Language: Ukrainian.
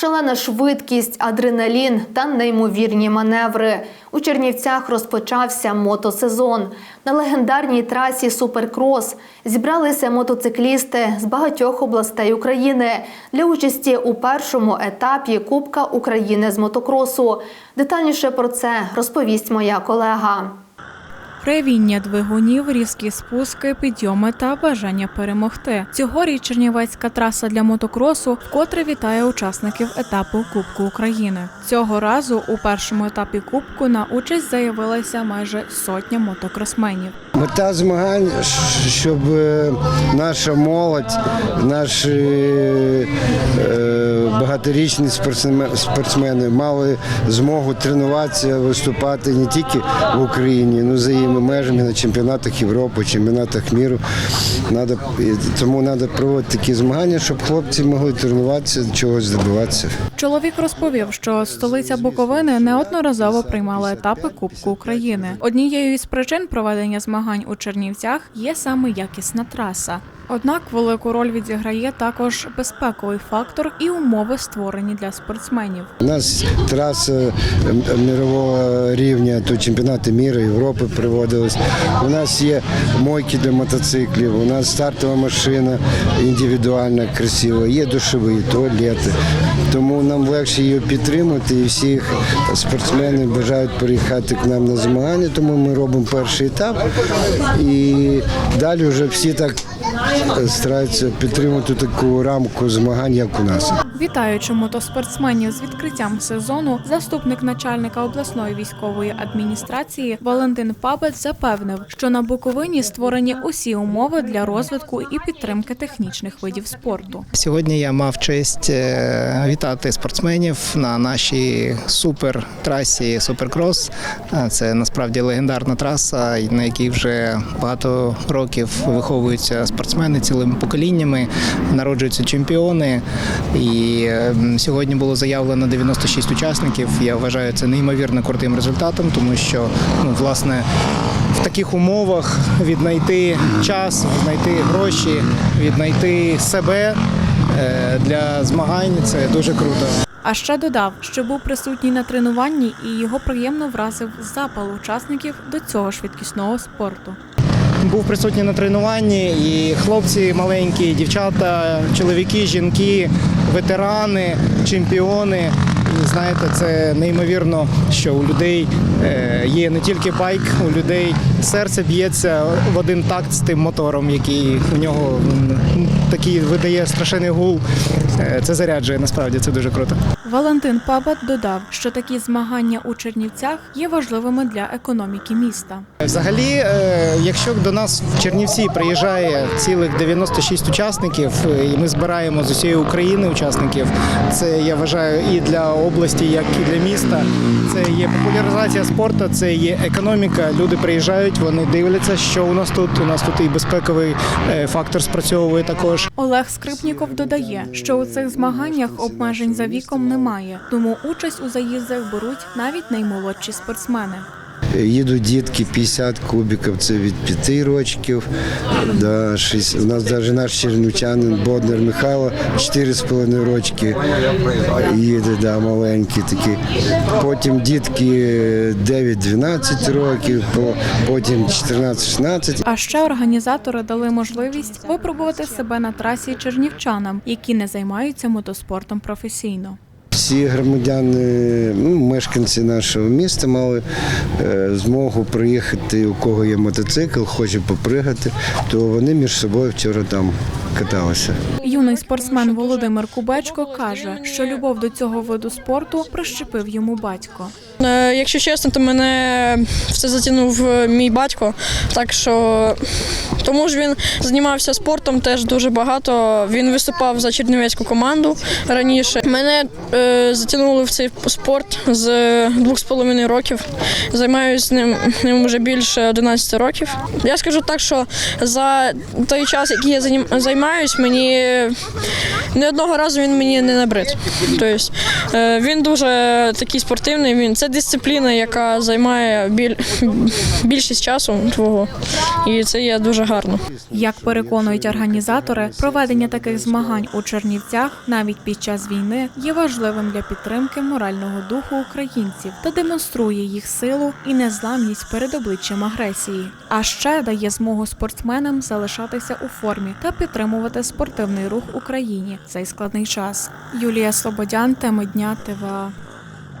Шалена швидкість, адреналін та неймовірні маневри. У Чернівцях розпочався мотосезон. На легендарній трасі Суперкрос зібралися мотоциклісти з багатьох областей України для участі у першому етапі Кубка України з мотокросу. Детальніше про це розповість моя колега. Ревіння двигунів, різкі спуски, підйоми та бажання перемогти. Цьогоріч Чернівецька траса для мотокросу вкотре вітає учасників етапу Кубку України. Цього разу у першому етапі Кубку на участь заявилася майже сотня мотокросменів. Мета змагань, щоб е, наша молодь, наші е, багаторічні спортсмени мали змогу тренуватися, виступати не тільки в Україні, але за її межами на чемпіонатах Європи, чемпіонатах міру. Тому треба проводити такі змагання, щоб хлопці могли тренуватися, чогось добиватися. Чоловік розповів, що столиця Буковини неодноразово приймала етапи Кубку України. Однією із причин проведення змагань у Чернівцях є саме якісна траса. Однак велику роль відіграє також безпековий фактор і умови створені для спортсменів. У нас траса мирового рівня, то чемпіонати міру, Європи проводились. У нас є мойки для мотоциклів, у нас стартова машина індивідуальна, красива, є душові, туалети. Тому нам легше її підтримати і всіх спортсменів бажають приїхати к нам на змагання, тому ми робимо перший етап. І далі вже всі так стараються підтримати таку рамку змагань, як у нас. Вітаючи мотоспортсменів з відкриттям сезону, заступник начальника обласної військової адміністрації Валентин Пабець запевнив, що на Буковині створені усі умови для розвитку і підтримки технічних видів спорту. Сьогодні я мав честь е, вітати спортсменів на нашій супер трасі Суперкрос. Е, Це насправді легендарна траса, на якій вже багато років виховуються спортсмени цілими поколіннями, народжуються чемпіони. І е, сьогодні було заявлено 96 учасників. Я вважаю це неймовірно крутим результатом, тому що ну, власне в таких умовах віднайти час, віднайти гроші, віднайти себе е, для змагань це дуже круто. А ще додав, що був присутній на тренуванні і його приємно вразив запал учасників до цього швидкісного спорту. Був присутній на тренуванні, і хлопці маленькі, дівчата, чоловіки, жінки, ветерани, чемпіони. І знаєте, це неймовірно, що у людей е, є не тільки байк, у людей серце б'ється в один такт з тим мотором, який у нього такий видає страшенний гул. Е, Це заряджує насправді, це дуже круто. Валентин Пабат додав, що такі змагання у Чернівцях є важливими для економіки міста. Взагалі, е, якщо до нас в Чернівці приїжджає цілих 96 учасників, е, і ми збираємо з усієї України учасників, це я вважаю і для області, як і для міста. Це є популяризація спорту, це є економіка. Люди приїжджають, вони дивляться, що у нас тут. У нас тут і безпековий е, фактор спрацьовує також. Олег Скрипніков додає, що у цих змаганнях обмежень за віком немає, тому участь у заїздах беруть навіть наймолодші спортсмени. Їдуть дітки 50 кубиків, це від 5 років. До 6. У нас навіть наш чернівчанин Боднер Михайло 4,5 рочки їде, да, маленькі такі. Потім дітки 9-12 років, потім 14-16. А ще організатори дали можливість випробувати себе на трасі чернівчанам, які не займаються мотоспортом професійно. Всі громадяни, ну, мешканці нашого міста мали е, змогу приїхати, у кого є мотоцикл, хоче попригати, то вони між собою вчора там каталися. Юний спортсмен Володимир Кубечко каже, що любов до цього виду спорту прищепив йому батько. Е, Якщо чесно, то мене в це затягнув е, мій батько. Так що тому ж він займався спортом теж дуже багато. Він виступав за чернівецьку команду раніше. Мене е, затягнули в цей спорт з двох з половиною років. Займаюся ним, ним вже більше 11 років. Я скажу так, що за той час, який я займаюсь, мені не одного разу він мені не набрид. Тобто е, він дуже такий спортивний. Він це дисципліна, яка займає біль, більшість часу твого, і це є дуже гарно. Як переконують організатори, проведення таких змагань у Чернівцях навіть під час війни є важливим для підтримки морального духу українців та демонструє їх силу і незламність перед обличчям агресії. А ще дає змогу спортсменам залишатися у формі та підтримувати спортивний рух Україні цей складний час. Юлія Слободян, теми дня ТВА.